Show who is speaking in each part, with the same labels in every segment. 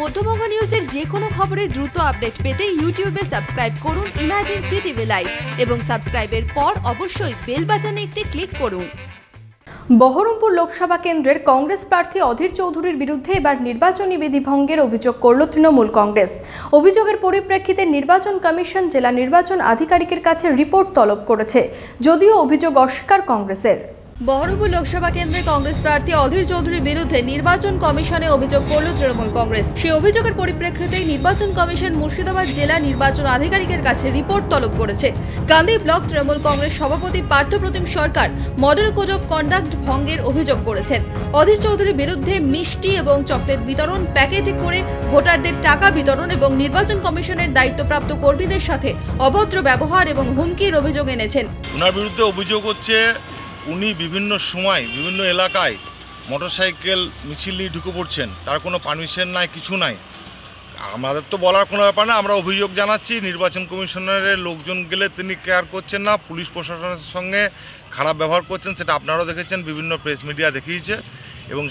Speaker 1: মধ্যবঙ্গ নিউজের যে কোনো খবরের দ্রুত আপডেট পেতে ইউটিউবে সাবস্ক্রাইব করুন ইমাজিন সিটিভি লাইভ এবং সাবস্ক্রাইবের পর অবশ্যই বেল বাজানে একটি ক্লিক করুন।
Speaker 2: বহরমপুর লোকসভা কেন্দ্রের কংগ্রেস প্রার্থী অধীর চৌধুরীর বিরুদ্ধে এবার নির্বাচনী বিধি ভঙ্গের অভিযোগ করল তৃণমূল কংগ্রেস। অভিযোগের পরিপ্রেক্ষিতে নির্বাচন কমিশন জেলা নির্বাচন আধিকারিকের কাছে রিপোর্ট তলব করেছে, যদিও অভিযোগ অস্বীকার কংগ্রেসের।
Speaker 1: বহরমপুর লোকসভা কেন্দ্রে কংগ্রেস প্রার্থী অধীর চৌধুরীর বিরুদ্ধে নির্বাচন কমিশনে অভিযোগ করল তৃণমূল কংগ্রেস। সেই অভিযোগের পরিপ্রেক্ষিতেই নির্বাচন কমিশন মুর্শিদাবাদ জেলা নির্বাচন আধিকারিকের কাছে রিপোর্ট তলব করেছে। গান্ধী ব্লক তৃণমূল কংগ্রেস সভাপতি Parthapratim Sarkar model code of conduct ভঙ্গের অভিযোগ করেছেন। অধীর চৌধুরীর বিরুদ্ধে মিষ্টি এবং চকলেট বিতরণ, প্যাকেটে করে ভোটারদের টাকা বিতরণ এবং নির্বাচন কমিশনের দায়িত্বপ্রাপ্ত কর্মীদের সাথে অভদ্র ব্যবহার এবং হুমকির অভিযোগ এনেছেন।
Speaker 3: ওনার বিরুদ্ধে অভিযোগ হচ্ছে উনি বিভিন্ন সময় বিভিন্ন এলাকায় মোটরসাইকেল, মিছিল নিয়ে ঢুকে পড়ছেন। তার কোনো পারমিশন নাই, কিছু নাই। আমাদের তো বলার কোনো ব্যাপার না, আমরা অভিযোগ জানাচ্ছি, নির্বাচন কমিশনারের লোকজন গেলে তিনি কেয়ার করছেন না, পুলিশ প্রশাসনের সঙ্গে খারাপ ব্যবহার করছেন, সেটা আপনারাও দেখেছেন, বিভিন্ন প্রেস মিডিয়া দেখিয়েছে। এবং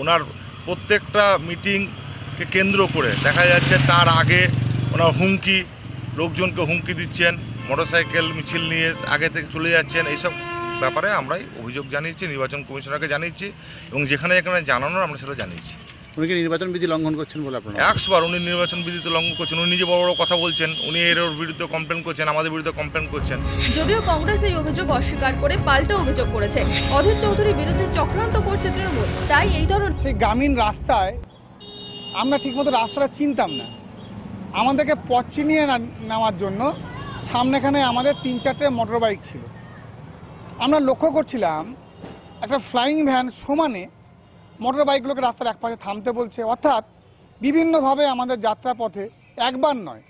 Speaker 3: ওনার প্রত্যেকটা মিটিংকে কেন্দ্র করে দেখা যাচ্ছে তার আগে ওনার হুমকি, লোকজনকে হুমকি দিচ্ছেন, মোটরসাইকেল, মিছিল নিয়ে আগে থেকে চলে যাচ্ছেন, এইসব ব্যাপারে আমরাই অভিযোগ জানিয়েছি নির্বাচন কমিশনারকে জানিয়েছি এবং যেখানে যেখানে জানানোর আমরা সেটা জানিয়েছি।
Speaker 4: উনি কি নির্বাচন বিধি লঙ্ঘন করছেন বলে আপনার
Speaker 3: একশোবার উনি নির্বাচন বিধিতে লঙ্ঘন করছেন উনি নিজে বড় বড় কথা বলছেন উনি এর ওর বিরুদ্ধে কমপ্লেন করছেন আমাদের বিরুদ্ধে কমপ্লেন করছেন।
Speaker 1: যদিও কংগ্রেস এই অভিযোগ অস্বীকার করে পাল্টা অভিযোগ করেছে। অধীর চৌধুরীর বিরুদ্ধে চক্রান্ত করছে তৃণমূল তাই এই ধরনের
Speaker 5: সেই গ্রামীণ রাস্তায় আমরা ঠিকমতো রাস্তাটা চিনতাম না। আমাদেরকে পথ চিনিয়ে নেওয়ার জন্য সামনেখানে আমাদের তিন চারটে মোটর বাইক ছিল। আমরা লক্ষ্য করছিলাম একটা ফ্লাইং ভ্যান সমানে মোটর বাইকগুলোকে রাস্তার এক পাশে থামতে বলছে। অর্থাৎ বিভিন্নভাবে আমাদের যাত্রাপথে একবার নয়,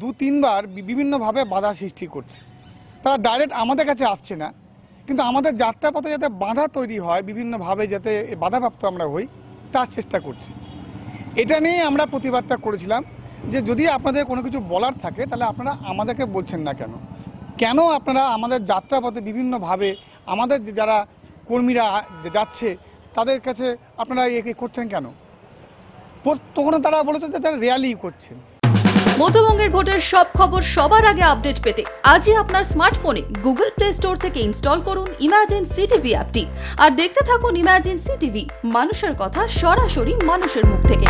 Speaker 5: দু, তিনবার বিভিন্নভাবে বাধা সৃষ্টি করছে। তারা ডাইরেক্ট আমাদের কাছে আসছে না, কিন্তু আমাদের যাত্রাপথে যাতে বাধা তৈরি হয়, বিভিন্নভাবে যাতে বাধাপ্রাপ্ত আমরা হই, তার চেষ্টা করছি। এটা নিয়ে আমরা প্রতিবাদটা করেছিলাম যে যদি আপনাদের কোনো কিছু বলার থাকে, তাহলে আপনারা আমাদেরকে বলছেন না কেন? কেন আপনারা আমাদের যাত্রাপথে বিভিন্নভাবে আমাদের যারা কর্মীরা যাচ্ছে, তাদের কাছে আপনারা এ করছেন কেন? তখন তারা বলেছে যে তারা র্যালি করছেন।
Speaker 1: মধ্যবঙ্গের ভোটের সব খবর সবার আগে আপডেট পেতে আজই আপনার স্মার্টফোনে গুগল প্লে স্টোর থেকে ইনস্টল করুন ইমাজিন সিটিভি অ্যাপটি। আর দেখতে থাকুন ইমাজিন সিটিভি, মানুষের কথা সরাসরি মানুষের মুখ থেকে।